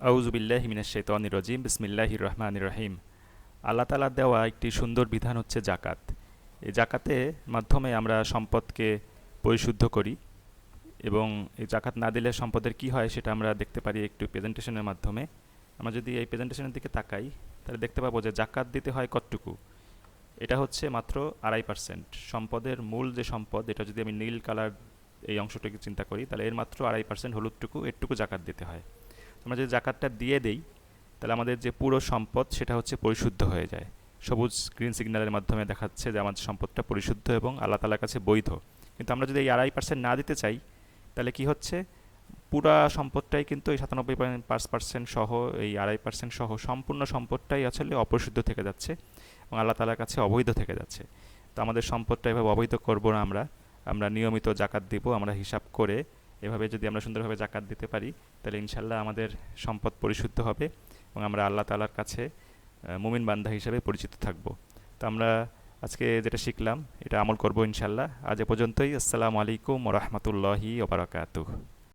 আউজুবিল্লাহ মিনাশ শৈতানির রজিম, বিসমিল্লাহির রহমানির রহিম। আল্লাহ তালা দেওয়া একটি সুন্দর বিধান হচ্ছে জাকাত এই জাকাতের মাধ্যমে আমরা সম্পদকে পরিশুদ্ধ করি এবং এই জাকাত না দিলে সম্পদের কি হয় সেটা আমরা দেখতে পারি একটু প্রেজেন্টেশনের মাধ্যমে। আমরা যদি এই প্রেজেন্টেশনের দিকে তাকাই, তাহলে দেখতে পাবো যে জাকাত দিতে হয় কতটুকু? এটা হচ্ছে মাত্র আড়াই পার্সেন্ট। সম্পদের মূল যে সম্পদ, এটা যদি আমি নীল কালার এই অংশটাকে চিন্তা করি, তাহলে এর মাত্র আড়াই পার্সেন্ট হলুদটুকু, এরটুকু জাকাত দিতে হয়। আমরা যদি জাকাতটা দিয়ে দেই, তাহলে আমাদের যে পুরো সম্পদ সেটা হচ্ছে পরিশুদ্ধ হয়ে যায়। সবুজ গ্রিন সিগন্যালের মাধ্যমে দেখাচ্ছে যে আমাদের সম্পদটা পরিশুদ্ধ এবং আল্লাহ তালার কাছে বৈধ। কিন্তু আমরা যদি এই আড়াই পার্সেন্ট না দিতে চাই, তাহলে কি হচ্ছে? পুরা সম্পদটাই কিন্তু এই সাতানব্বই পয়েন্ট পাঁচ পার্সেন্ট সহ, এই আড়াই পার্সেন্ট সহ সম্পূর্ণ সম্পদটাই আসলে অপরিশুদ্ধ থেকে যাচ্ছে এবং আল্লাহ তালার কাছে অবৈধ থেকে যাচ্ছে। তো আমাদের সম্পদটা এভাবে অবৈধ করব না আমরা। আমরা নিয়মিত জাকাত দিব, আমরা হিসাব করে এভাবে যদি আমরা সুন্দরভাবে জাকাত দিতে পারি, তাহলে ইনশাল্লাহ আমাদের সম্পদ পরিশুদ্ধ হবে এবং আমরা আল্লাহ তালার কাছে মুমিন বান্ধা হিসেবে পরিচিত থাকব। তো আমরা আজকে যেটা শিখলাম, এটা আমল করব ইনশাল্লাহ আজ এ পর্যন্তই। আসসালামু আলাইকুম রহমতুল্লাহি ওবরাকাতুহ